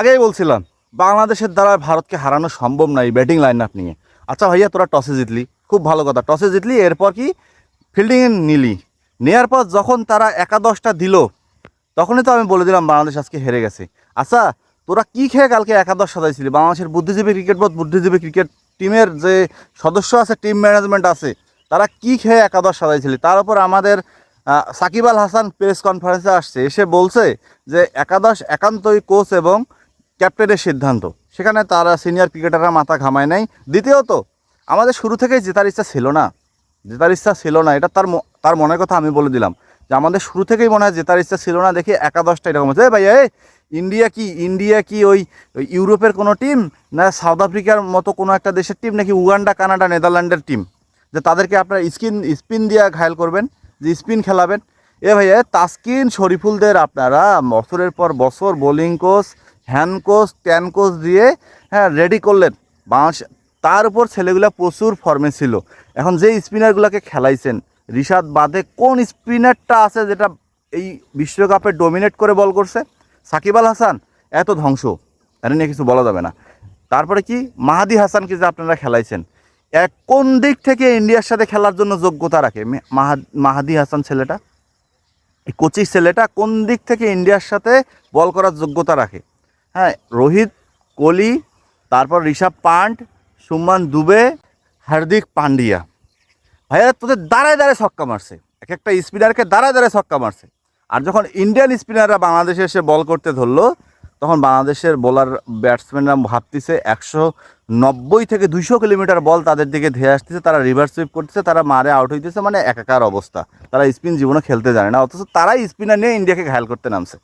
আগেই বলছিলাম, বাংলাদেশের দ্বারা ভারতকে হারানো সম্ভব না এই ব্যাটিং লাইন আপ নিয়ে। আচ্ছা ভাইয়া, তোরা টসে জিতলি। খুব ভালো কথা, টসে জিতলি, এরপর কি? ফিল্ডিংয়ে নিলি। নেওয়ার পর যখন তারা একাদশটা দিল, তখনই তো আমি বলে দিলাম বাংলাদেশ আজকে হেরে গেছে। আচ্ছা তোরা কি খেয়ে কালকে একাদশ সাজাইছিলি? বাংলাদেশের বুদ্ধিজীবী ক্রিকেট বোর্ড বুদ্ধিজীবী ক্রিকেট টিমের যে সদস্য আছে টিম ম্যানেজমেন্ট আছে, তারা কি খেয়ে একাদশ সাজাইছিলি? তার উপর আমাদের সাকিব আল হাসান প্রেস কনফারেন্সে আসছে, এসে বলছে যে একাদশ একান্তই কোচ এবং ক্যাপ্টেনের সিদ্ধান্ত। সেখানে তারা সিনিয়র ক্রিকেটাররা মাথা ঘামায় নাই। দ্বিতীয়ত, আমাদের শুরু থেকেই জেতার ইচ্ছা ছিল না। জেতার ইচ্ছা ছিল না। এটা তার তার মনের কথা আমি বলে দিলাম। যে আমাদের শুরু থেকেই মনে হয় জেতার ইচ্ছা ছিল না। দেখে একাদশটা এরকম হচ্ছে। "এ ভাই এ ইন্ডিয়া কি? ইন্ডিয়া কি ওই ইউরোপের কোনো টিম? না সাউথ আফ্রিকার মতো কোনো একটা দেশের টিম? নাকি উগান্ডা, কানাডা, নেদারল্যান্ডের টিম? যে তাদেরকে আপনার স্কিন, স্পিন দিয়ে ঘায়ল করবেন, যে স্পিন খেলাবেন। এ ভাইয়া তাসকিন শরীফুলদের আপনারা বছরের পর বছর বোলিং কোচ হ্যান্ড কোচ, ট্যান কোচ দিয়ে হ্যাঁ রেডি করলেন। বাংলাদেশ, তার উপর ছেলেগুলো প্রচুর ফর্মে ছিল। এখন যে স্পিনারগুলোকে খেলাইছেন, রিশাদ বাদে কোন স্পিনারটা আছে যেটা এই বিশ্বকাপে ডোমিনেট করে বল করছে? সাকিব আল হাসান, এত ধ্বংস। এটা নিয়ে কিছু বলা যাবে না। তারপরে কি? মাহাদি হাসানকে যে আপনারা খেলাইছেন এক কোন দিক থেকে ইন্ডিয়ার সাথে খেলার জন্য যোগ্যতা রাখে? মাহাদি হাসান ছেলেটা? এই কোচির ছেলেটা কোন দিক থেকে ইন্ডিয়ার সাথে বল করার যোগ্যতা রাখে? হ্যাঁ রোহিত, কোহলি, তারপর ঋষভ পান্ট সুমান দুবে, হার্দিক পান্ডিয়া ভাইয়া, তোদের দাঁড়ায় দাঁড়ায় ছক্কা মারছে। এক একটা স্পিনারকে দাঁড়ায় দাঁড়ায় ছক্কা মারছে। আর যখন ইন্ডিয়ান স্পিনাররা বাংলাদেশে এসে বল করতে ধরলো, তখন বাংলাদেশের বোলার, ব্যাটসম্যানরা ভাবতেছে একশো নব্বই থেকে দুইশো কিলোমিটার বল তাদের দিকে ধেয়ে আসতেছে, তারা রিভার্স সুইপ করতেছে, তারা মারে আউট হইতেছে মানে একাকার অবস্থা। তারা স্পিন জীবনে খেলতে জানে না, অথচ তারাই স্পিনার নিয়ে ইন্ডিয়াকে ঘায়াল করতে নামছে।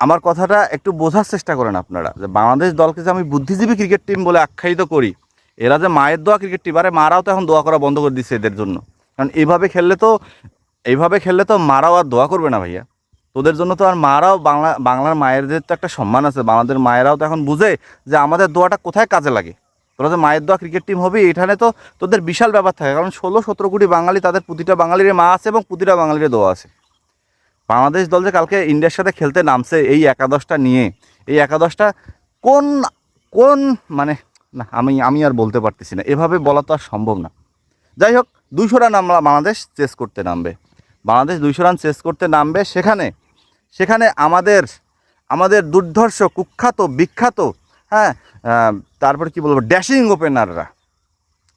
আমার কথাটা একটু বোঝার চেষ্টা করেন আপনারা, যে বাংলাদেশ দলকে যে আমি বুদ্ধিজীবী ক্রিকেট টিম বলে আখ্যায়িত করি, এরা যে মায়ের দোয়া ক্রিকেট টিম, আরে মারাও তো এখন দোয়া করা বন্ধ করে দিচ্ছে এদের জন্য। কারণ এইভাবে খেললে তো, এইভাবে খেললে তো মারাও আর দোয়া করবে না ভাইয়া। তোদের জন্য তো আর মারাও বাংলা, বাংলার মায়েরদের তো একটা সম্মান আছে বাংলাদেশের মায়েরাও তো এখন বুঝে যে আমাদের দোয়াটা কোথায় কাজে লাগে। তোরা যে মায়ের দোয়া ক্রিকেট টিম হবে, এখানে তো তোদের বিশাল ব্যাপার থাকে, কারণ ষোলো সতেরো কোটি বাঙালি, তাদের প্রতিটা বাঙালির মা আছে এবং প্রতিটা বাঙালির দোয়া আছে। বাংলাদেশ দল যে কালকে ইন্ডিয়ার সাথে খেলতে নামছে এই একাদশটা নিয়ে, এই একাদশটা কোন কোন মানে না, আমি আমি আর বলতে পারতেছি না। এভাবে বলা তো আর সম্ভব না। যাই হোক, দুইশো রান আমরা বাংলাদেশ চেস করতে নামবে। বাংলাদেশ দুইশো রান চেস করতে নামবে সেখানে সেখানে আমাদের আমাদের দুর্ধর্ষ, কুখ্যাত, বিখ্যাত হ্যাঁ তারপর কি বলব ড্যাশিং ওপেনাররা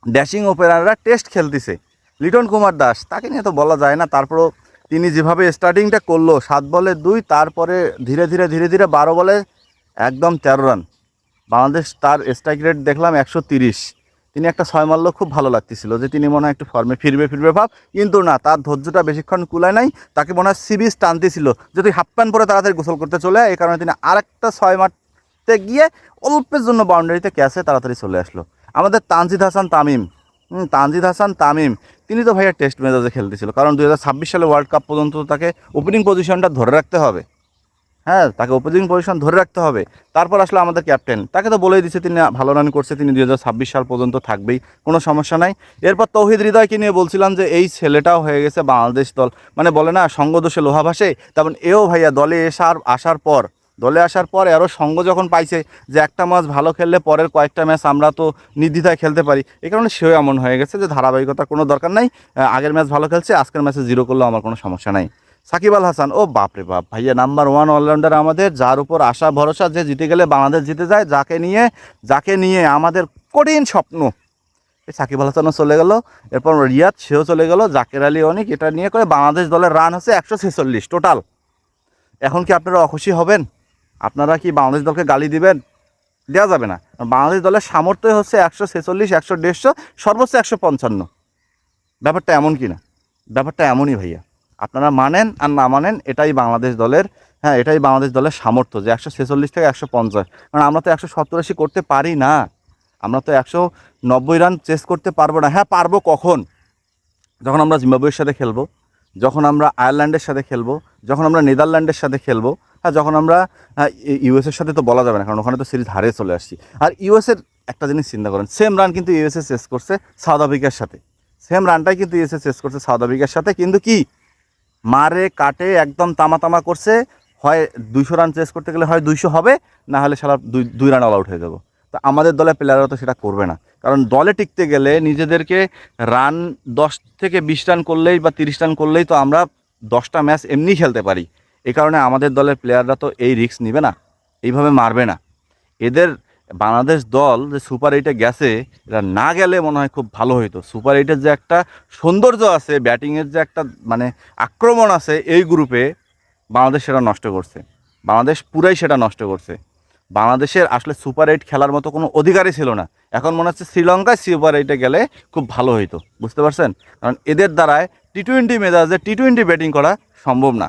ড্যাশিং ওপেনাররা টেস্ট খেলতেছে। লিটন কুমার দাস, তাকে নিয়ে তো বলা যায় না, তারপরও তিনি যেভাবে স্টার্টিংটা করল, সাত বলে দুই, তারপরে ধীরে ধীরে ধীরে ধীরে বারো বলে একদম তেরো রান বাংলাদেশ তার স্ট্রাইক রেট দেখলাম একশো তিরিশ। তিনি একটা ছয় মারল, খুব ভালো লাগতেছিল যে তিনি মনে হয় একটু ফর্মে ফিরবে ফিরবে ভাব। কিন্তু না, তার ধৈর্যটা বেশিক্ষণ কুলায় নাই। তাকে মনে হয় সিবিস টানতেছিল। যে তুই হাফ প্যান্ট পরে তাড়াতাড়ি গোসল করতে চলে এই কারণে তিনি আরেকটা ছয় মারতে গিয়ে অল্পের জন্য বাউন্ডারিতে ক্যাচে তাড়াতাড়ি চলে আসলো। আমাদের তানজিদ হাসান তামিম। তানজিদ হাসান তামিম। তিনি তো ভাইয়া টেস্ট মেজাজে খেলতেছিল। কারণ দু হাজার ছাব্বিশ সালে ওয়ার্ল্ড কাপ পর্যন্ত তাকে ওপেনিং পজিশনটা ধরে রাখতে হবে। হ্যাঁ তাকে ওপেনিং পজিশন ধরে রাখতে হবে। তারপর আসলে আমাদের ক্যাপ্টেন তাকে তো বলেই দিচ্ছে তিনি ভালো রান করছে, তিনি দুই হাজার ছাব্বিশ সাল পর্যন্ত থাকবেই, কোনো সমস্যা নাই। এরপর তৌহিদ হৃদয়কে নিয়ে বলছিলাম যে, এই ছেলেটাও হয়ে গেছে বাংলাদেশ দল। মানে বলে না, সঙ্গদোষে লোহা ভাসে। তেমন এও ভাইয়া দলে এসার আসার পর দলে আসার পর আরও সঙ্গ যখন পাইছে যে একটা ম্যাচ ভালো খেললে পরের কয়েকটা ম্যাচ আমরা তো নির্দ্বিধায় খেলতে পারি এই কারণে সেও এমন হয়ে গেছে যে ধারাবাহিকতার কোনো দরকার নাই আগের ম্যাচ ভালো খেলছে, আজকের ম্যাচে জিরো করলেও আমার কোনো সমস্যা নাই। সাকিব আল হাসান, ও বাপরে বাপ, ভাইয়া নাম্বার ওয়ান অলরাউন্ডার আমাদের, যার উপর আশা, ভরসা যে জিতে গেলে বাংলাদেশ জিতে যায়, যাকে নিয়ে যাকে নিয়ে আমাদের কঠিন স্বপ্ন। এই সাকিব আল হাসানও চলে গেল, এরপর রিয়াদ, সেও চলে গেল, জাকের আলী, অনেক, এটা নিয়ে করে বাংলাদেশ দলের রান হচ্ছে একশো ছেচল্লিশ টোটাল এখন কি আপনারা অখুশি হবেন? আপনারা কি বাংলাদেশ দলকে গালি দিবেন? দেওয়া যাবে না। বাংলাদেশ দলের সামর্থ্য হচ্ছে একশো ছেচল্লিশ, একশো দেড়শো, সর্বোচ্চ একশো পঞ্চান্ন। ব্যাপারটা এমন কি না ব্যাপারটা এমনই ভাইয়া। আপনারা মানেন আর না মানেন, এটাই বাংলাদেশ দলের হ্যাঁ এটাই বাংলাদেশ দলের সামর্থ্য যে একশো ছেচল্লিশ থেকে একশো পঞ্চাশ। কারণ আমরা তো একশো সত্তর আশি করতে পারি না। আমরা তো একশো নব্বই রান চেস করতে পারব না। হ্যাঁ পারব কখন? যখন আমরা জিম্বাবুয়ের সাথে খেলব, যখন আমরা আয়ারল্যান্ডের সাথে খেলব, যখন আমরা নেদারল্যান্ডের সাথে খেলব হ্যাঁ যখন আমরা ইউএসের সাথে তো বলা যাবে না, কারণ ওখানে তো সিরিজ হারে চলে আসছি। আর ইউএসের একটা জিনিস চিন্তা করেন সেম রান কিন্তু ইউএসএ শেষ করছে সাউথ আফ্রিকার সাথে। সেম রানটাই কিন্তু ইউএসএ শেষ করছে সাউথ আফ্রিকার সাথে, কিন্তু কি? মারে, কাটে, একদম তামা তামা করছে, হয় দুইশো রান চেস করতে গেলে হয় দুইশো হবে, না হলে সারা দুই দুই রান অল আউট হয়ে যাব। তো আমাদের দলের প্লেয়াররা তো সেটা করবে না। কারণ দলে টিকতে গেলে নিজেদেরকে রান দশ থেকে বিশ রান করলেই বা তিরিশ রান করলেই তো আমরা দশটা ম্যাচ এমনি খেলতে পারি। এই কারণে আমাদের দলের প্লেয়াররা তো এই রিস্ক নেবে না, এইভাবে মারবে না। এদের বাংলাদেশ দল যে সুপার এইটে গেছে, এরা না গেলে মনে হয় খুব ভালো হতো সুপার এইটের যে একটা সৌন্দর্য আছে ব্যাটিংয়ের যে একটা মানে আক্রমণ আছে, এই গ্রুপে বাংলাদেশ সেটা নষ্ট করছে। বাংলাদেশ পুরাই সেটা নষ্ট করছে। বাংলাদেশের আসলে সুপার এইট খেলার মতো কোনো অধিকারই ছিল না। এখন মনে হচ্ছে শ্রীলঙ্কায় সুপার এইটে গেলে খুব ভালো হতো বুঝতে পারছেন? কারণ এদের দ্বারায় টি টোয়েন্টি মেজাজে টি টোয়েন্টি ব্যাটিং করা সম্ভব না।